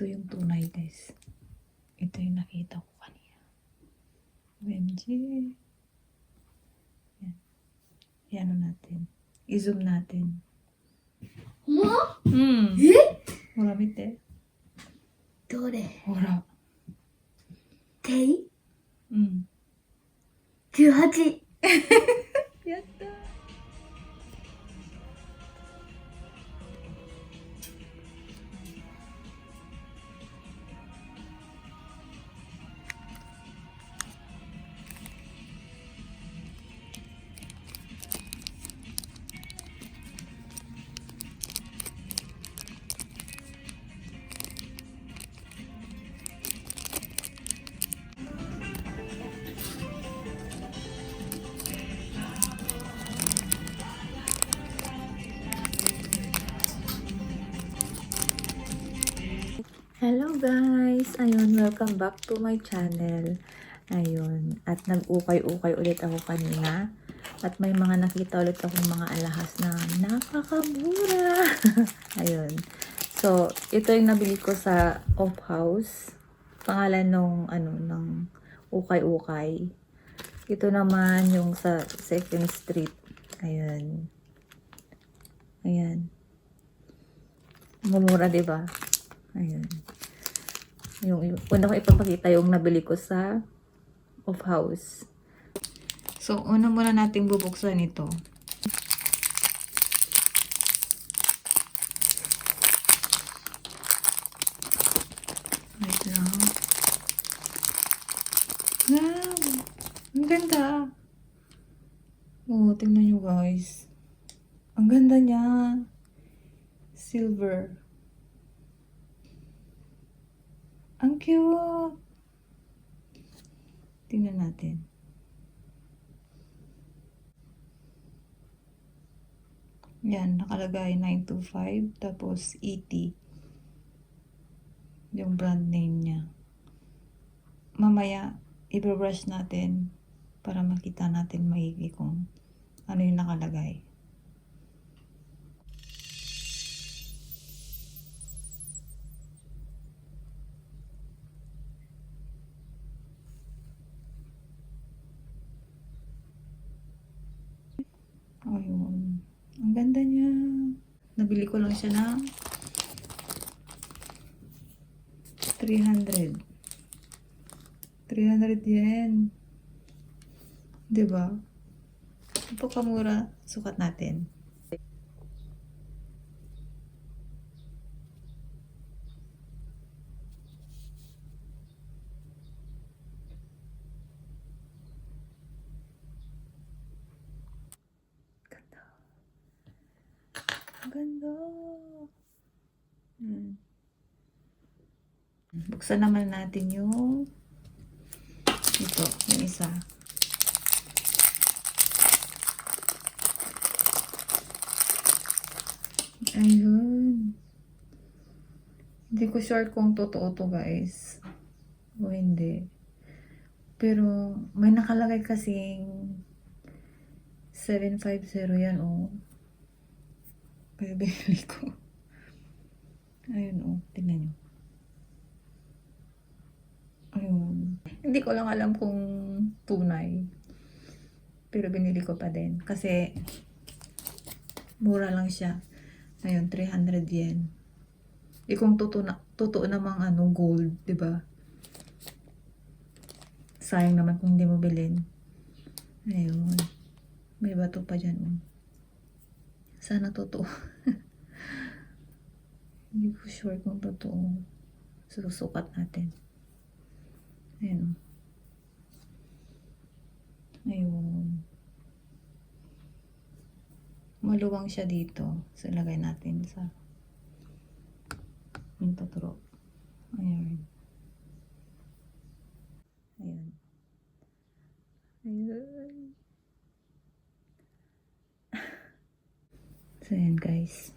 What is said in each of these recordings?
Ito yung tunay, guys. Ito yung nakita ko kanina. OMG. Yan. Yan natin. I-zoom natin. も Hmm. え Hello guys! Ayun, welcome back to my channel. Ayun, at nag-ukay-ukay ulit ako kanina. At may mga nakita ulit akong mga alahas na napakamura. Ayun. So, ito yung nabili ko sa Off House. Pangalan nung ano, ng ukay-ukay. Ito naman yung sa Second Street. Ayun. Ayan. Mumura, ba? Ayun. Yung, yung una ko ipapakita yung nabili ko sa off house. So, una muna nating bubuksan ito. Wait lang. Wow! Ang ganda. Oh, tingnan nyo guys. Ang ganda niya. Silver. Ang cute! Tingnan natin. Yan, nakalagay 925, tapos ET. Yung brand name niya. Mamaya, i-brush natin para makita natin maigi kung ano yung nakalagay. Ayun. Ang ganda niya. Nabili ko lang siya ng 300. 300 yen. Diba? Ito kamura. Sukat natin. Ganda. Ang ganda. Hmm. Buksan naman natin yung ito, yung isa. Ayun. Hindi ko sure kung totoo to guys. O hindi. Pero may nakalagay kasing 750 yan oh. Kaya binili ko. Ayun oh, tingnan nyo. Ayun. Hindi ko lang alam kung tunay. Pero binili ko pa din. Kasi, mura lang siya. Ayun, 300 yen. Eh kung totoo, na, totoo namang ano, gold, ba? Sayang naman kung hindi mo bilhin. Ayun. May bato pa dyan. Oh. Sana totoo. hindi ko sure kung totoo. Susukat natin. Ayun. Ayun. Maluwang siya dito. So, ilagay natin sa yung tuturo. Ayun. Ayun. Ayun. So, ayan guys.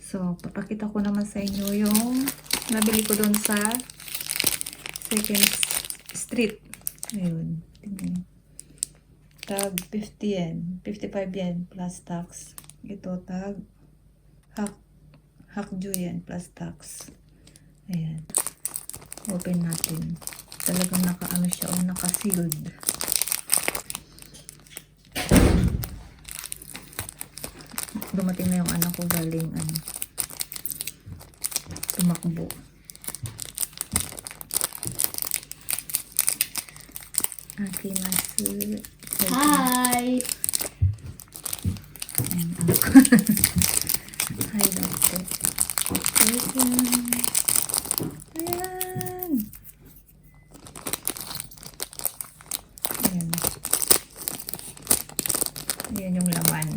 So, papakita ko naman sa inyo yung nabili ko doon sa Second Street. Ayun. Tingnan. Tag 50 yen. 55 yen plus tax. Ito tag half, Hakju yan plus tax. Ayan. Open natin. Talagang naka-ano siya o naka-sealed. Dumating na yung anak ko galing ano. Tumakbo. Akimasu. Hi. Ayan, anak ko. Hi, doctor. Ayan. Ayan. Ayan. Ayan yung laman.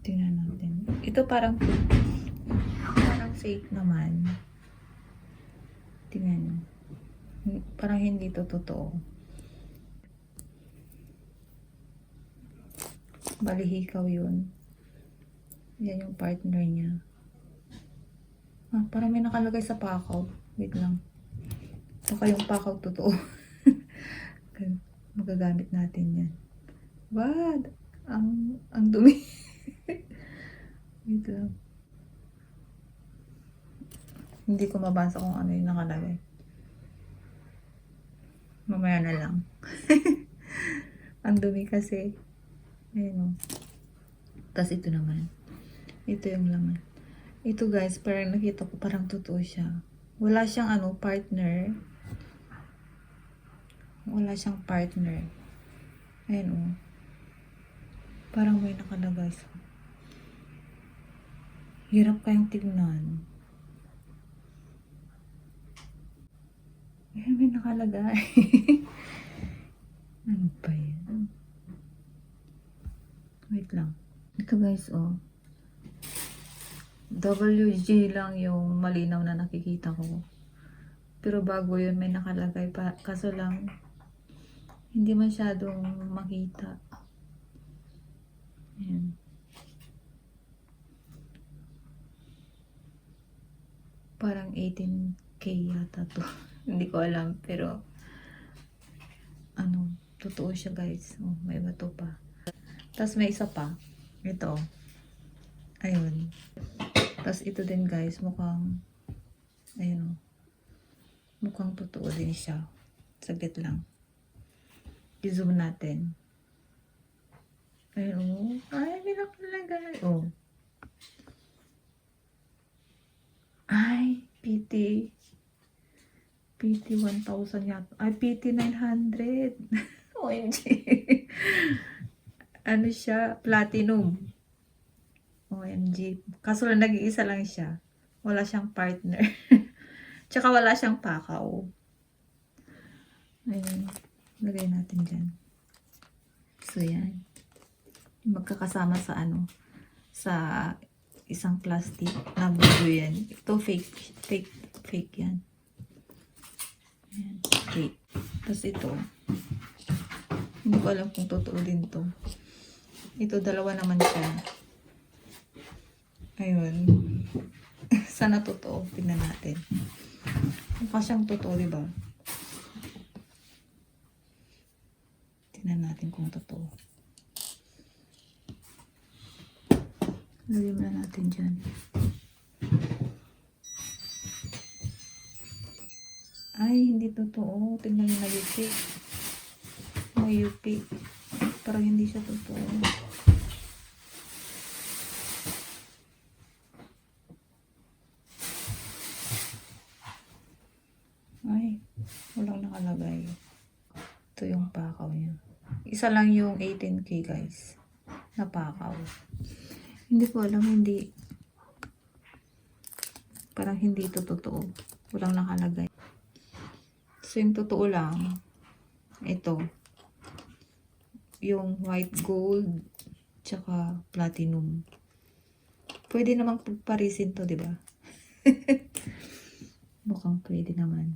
Tingnan natin. Ito parang fake naman. Tingnan. Parang hindi to totoo. Bali, hikaw yun. Yan yung partner niya. Ah, parang may nakalagay sa pakaw. Wait lang. Baka yung pakaw totoo. Magagamit natin yan. What? Ang, ang dumi. Wait lang. Hindi ko mabasa kung ano yung nakalagay. Mamaya na lang. ang dumi kasi. Ayun o. Tapos ito naman. Ito yung laman. Ito guys, parang nakita ko parang totoo siya. Wala siyang ano, partner. Wala siyang partner. Ayun o. Parang may nakalagay sa. Hirap kayong tignan. Ayun, may nakalagay. ano ba yan? Wait lang. Ito guys, oh. WG lang yung malinaw na nakikita ko. Pero bago yun, may nakalagay pa. Kaso lang, hindi masyadong makita. Ayan. Parang 18k yata to. hindi ko alam, pero ano, totoo siya guys. Oh, may bato pa. Tapos may isa pa. Ito. Ayun. Tapos ito din guys, mukhang ayun oh. Mukhang totoo din siya. Saglit lang. I-zoom natin. Ayun oh. Ay, may nakalagay. Oh. Ay, PT. PT 1,000 yata. Ay, PT 900. OMG. ano siya? Platinum. OMG. Kaso lang nag-iisa lang siya. Wala siyang partner. Tsaka wala siyang pakaw. Ayun. Lagay natin dyan. So, yan. Magkakasama sa ano. Sa isang plastic na budo yan. Ito fake. Fake. Fake yan. Ayan. Tapos ito. Hindi ko alam kung totoo din to. Ito, dalawa naman siya. Ayun. Sana totoo. Tingnan natin. Mukha siyang totoo, di ba? Tingnan natin kung totoo. Lagyan na natin dyan. Ay, hindi totoo. Tingnan yung nayupi. Mayupi. Parang hindi siya totoo. Ay, walang nakalagay. Ito yung pakaw niya. Isa lang yung 18k guys. Na pakaw. Hindi ko alam, hindi. Parang hindi ito totoo. Walang nakalagay. So, yung totoo lang, ito. Yung white gold, tsaka platinum. Pwede namang pagparisin to, di ba? Mukhang pwede naman.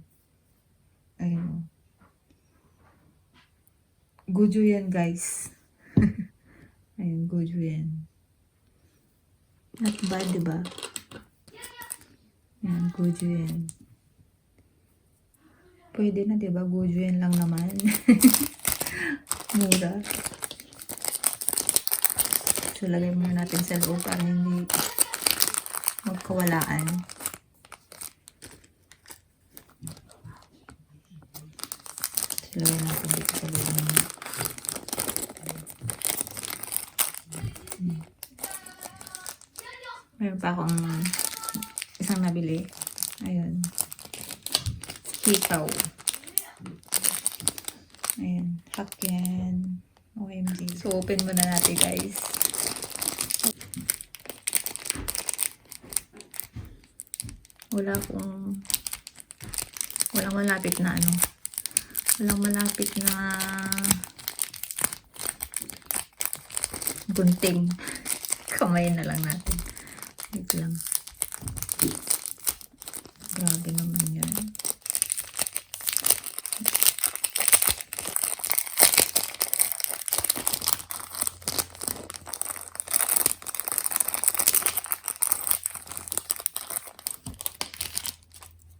Ayun. o. Gojo yan, guys. Ayun, gojo yan. Not bad, di ba? Yan, gojo yan. Pwede na, di ba? Gojo yan lang naman. Mura. So, lagay muna natin sa loob para hindi magkawalaan. So, lagay natin dito sa loob. Meron pa akong isang nabili. Ayun. Hikaw. Ayan. Hakyan. OMG. So, open muna natin, guys. Wala akong walang malapit na ano. Walang malapit na gunting. Kamay na lang natin. Wait lang. Grabe naman yan.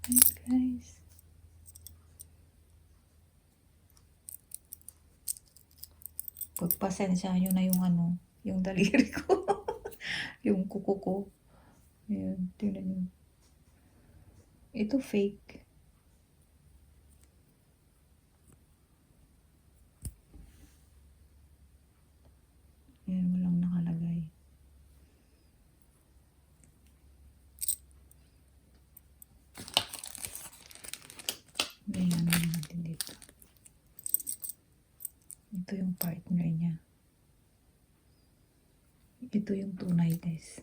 Hey guys. Pagpasensya nyo na yung ano, yung daliri ko. yung kuko ko. Ayan, tingnan nyo. Ito fake. Ayan, walang nakalagay. Ayan, ano natin dito. Ito yung partner niya. Ito yung tunay, guys.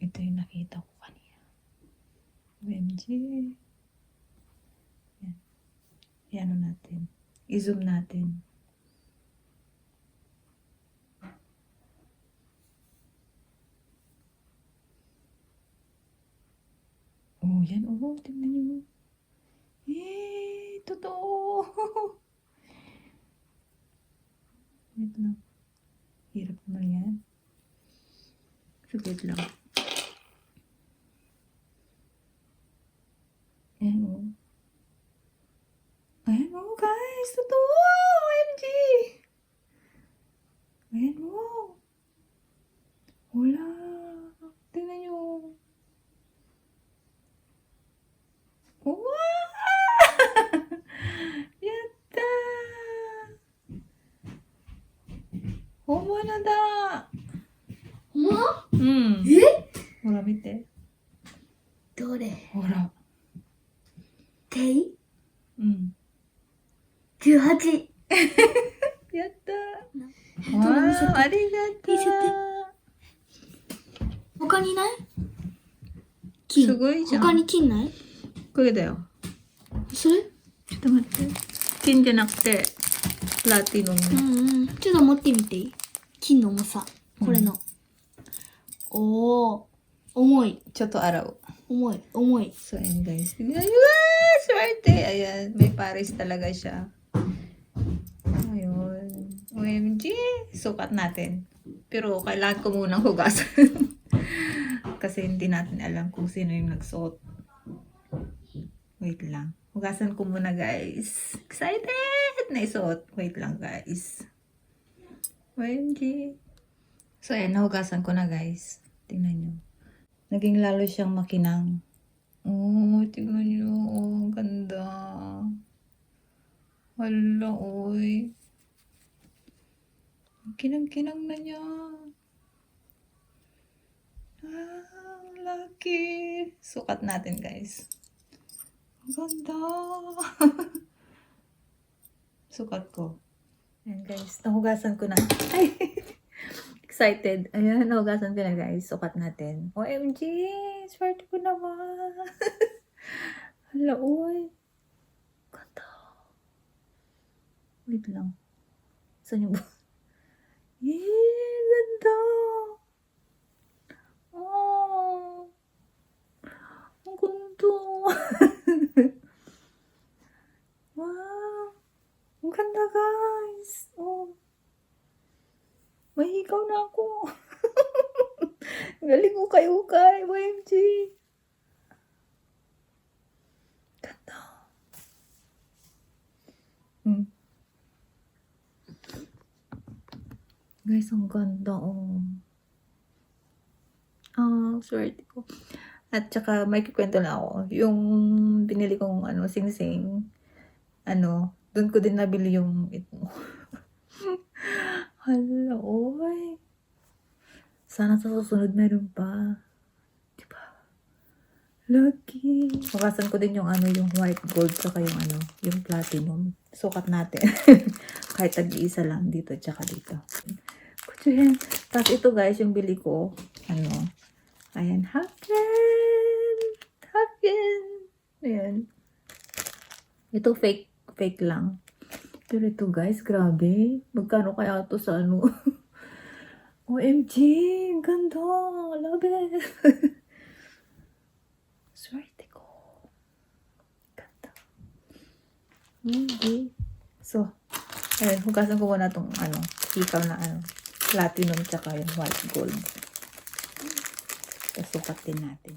Ito yung nakita ko kanina. OMG. Yan. Yan ano natin. I-zoom natin. Oh, yan. Oh, tingnan niyo. Eh, totoo. Wait lang. Hirap naman yan. Saglit lang. Ayan o. Ayan o, guys. Totoo! OMG! Ayan o. Wala. Tingnan nyo. Homo na da! ほんまうん。え？ほら見て。どれ？ほら。ていうん。?18。やった。わ見せて？ー、ありがと見せて？他にない？金。すごいじゃん他に金ない？これだよ。それ？ちょっと待って。金じゃなくて、プラティノうム。んうん。ちょっと持ってみていい金の重さ。これの。おー。重い。ちょっと洗う。重い。重い。 So, ayan guys. Tignan nyo, ah, swerte. Ayan, may pares talaga siya. Ayun. OMG. Sukat natin. Pero kailangan ko munang hugasan. Kasi hindi natin alam kung sino yung nagsuot. Wait lang. Hugasan ko muna guys. Excited na isuot. Wait lang guys. OMG. So, ayan, nahugasan ko na guys. Tingnan nyo. Naging lalo siyang makinang. Oh, tingnan nyo. Oh, ganda. Hala, oy. Kinang-kinang na niya. Ah, lucky. Sukat natin, guys. Ang ganda. Sukat ko. Ayan, guys. Nahugasan ko na. Excited. Ayan, nahugasan ko na, guys. Sukat natin. OMG! Swerte ko naman. Hala, oy. Ganda. Wait lang. Saan yung... Eh, ganda. Oh. Ang ganda. wow. Ang ganda, guys. Oh. May ikaw na ako. Galing ko kayo kay OMG. Ganda. Hmm. Guys, ang ganda oh. Ah, swerte ko. At saka may kikwento na ako. Yung binili kong ano, sing-sing. Ano, doon ko din nabili yung ito. Hala, oy. Sana sa susunod meron pa. Diba? Lucky. Makasan ko din yung ano, yung white gold saka yung ano, yung platinum. Sukat natin. Kahit tag-iisa lang dito tsaka dito. Kutso yan. Tapos ito guys, yung bili ko, ano, ayan, Haken! Haken! Ayan. Ito fake, fake lang. Pero ito guys, grabe. Magkano kaya to sa ano? OMG! Ganda! Love it! Swerte ko. Ganda. Okay. So, ayun, hugasan ko muna itong ano, ikaw na ano, platinum tsaka yung white gold. Tapos sukatin natin.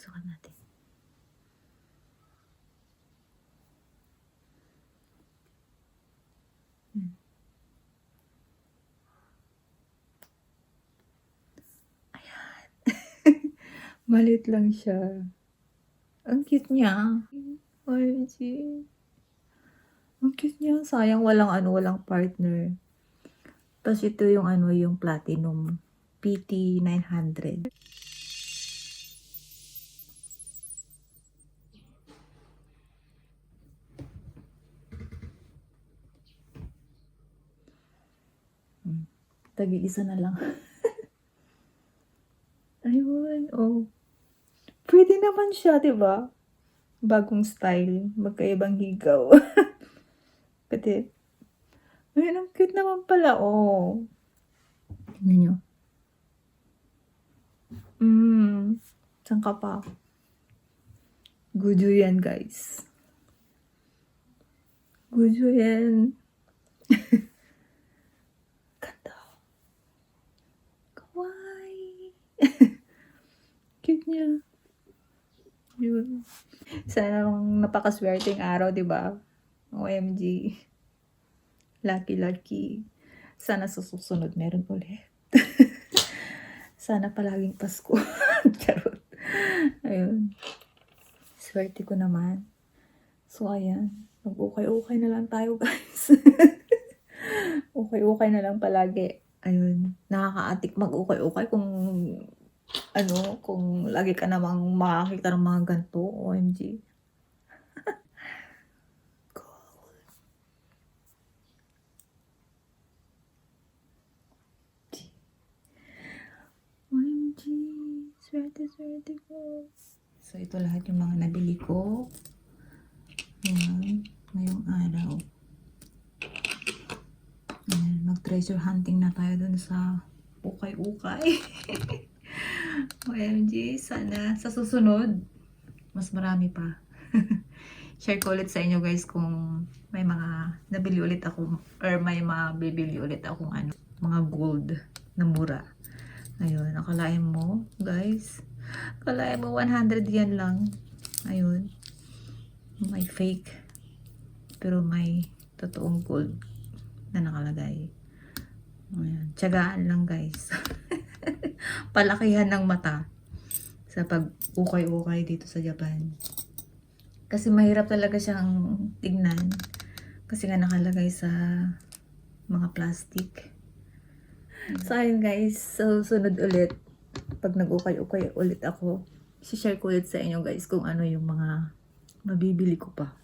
Sukat natin. Hmm. Ayan. Malit lang siya. Ang cute niya. OMG. Ang cute niya. Sayang walang ano, walang partner. Tapos ito yung ano, yung platinum. PT 900. Hmm. Tagi-isa na lang. Ayun, oh. Pwede naman siya, di ba? Bagong style. Magkaibang higaw. Pati. Ayun, ang cute naman pala, oh. Tingnan nyo. Mm. Saan ka pa? Gujo yan, guys. Gujo yan. Ganda. Kawaii. Cute niya. Yun. Sana napakaswerteng araw, di ba? OMG. Lucky, lucky. Sana sa susunod meron ulit. Sana palaging Pasko. Charot. Ayun. Swerte ko naman. So, ayan. Mag-ukay-ukay na lang tayo, guys. ukay-ukay na lang palagi. Ayun. Nakaka-atik mag-ukay-ukay kung ano, kung lagi ka namang makakita ng mga ganito, OMG. OMG. Swerte, swerte ko. So, ito lahat yung mga nabili ko. Ayan, ngayong araw. Ayan, mag-treasure hunting na tayo dun sa ukay-ukay. OMG, sana sa susunod, mas marami pa. Share ko ulit sa inyo guys kung may mga nabili ulit ako or may mabibili ulit akong ano, mga gold na mura. Ayun, nakalain mo guys. Kalain mo 100 yan lang. Ayun. May fake. Pero may totoong gold na nakalagay. Ayan. Tiyagaan lang guys. Palakihan ng mata sa pag-ukay-ukay dito sa Japan. Kasi mahirap talaga siyang tignan. Kasi nga nakalagay sa mga plastic. So, ayun guys. So, sunod ulit. Pag nag-ukay-ukay ulit ako, share ko ulit sa inyo guys kung ano yung mga mabibili ko pa.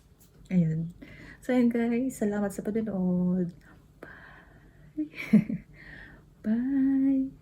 Ayun. So, ayun guys. Salamat sa panonood. Bye. Bye.